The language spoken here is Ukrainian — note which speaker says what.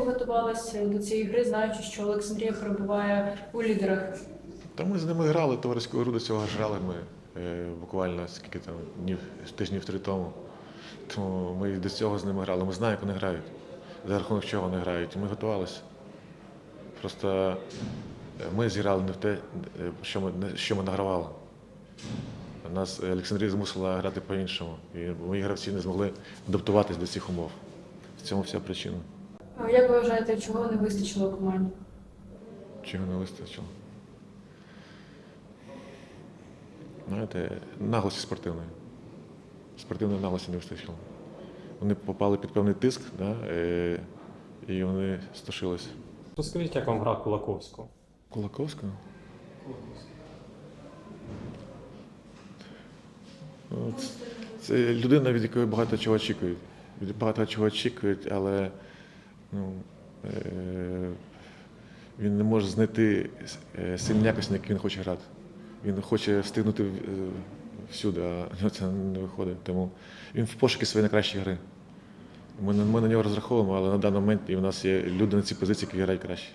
Speaker 1: готувалися до цієї гри, знаючи, що Олександрія перебуває у лідерах?
Speaker 2: Та ми з ними грали, товариську гру до цього грали ми е, буквально скільки там днів, тижнів три тому. Тому ми до цього з ними грали. Ми знаємо, як вони грають, за рахунок чого вони грають. Ми готувалися. Просто е, ми зіграли не в те, е, що ми, що ми награвали. Нас Олександрія змусила грати по-іншому. І мої гравці не змогли адаптуватись до цих умов. В цьому вся причина.
Speaker 1: А Як ви вважаєте, чого не вистачило команді?
Speaker 2: Чого не вистачило? Знаєте, наглості спортивної. Спортивної наглості не вистачило. Вони попали під певний тиск, да, е, і вони стошилися.
Speaker 3: Розкажіть, як вам гра Кулаковського?
Speaker 2: Кулаковська? Ну, Це людина, від якої багато чого очікують. Від багато чого очікують, але ну, е, він не може знайти е, сильні якості, на які він хоче грати. Він хоче встигнути е, всюди, а це не виходить. Тому він в пошуки своєї найкращої гри. Ми, ми на нього розраховуємо, але на даний момент і в нас є люди на цій позиції, які грають краще.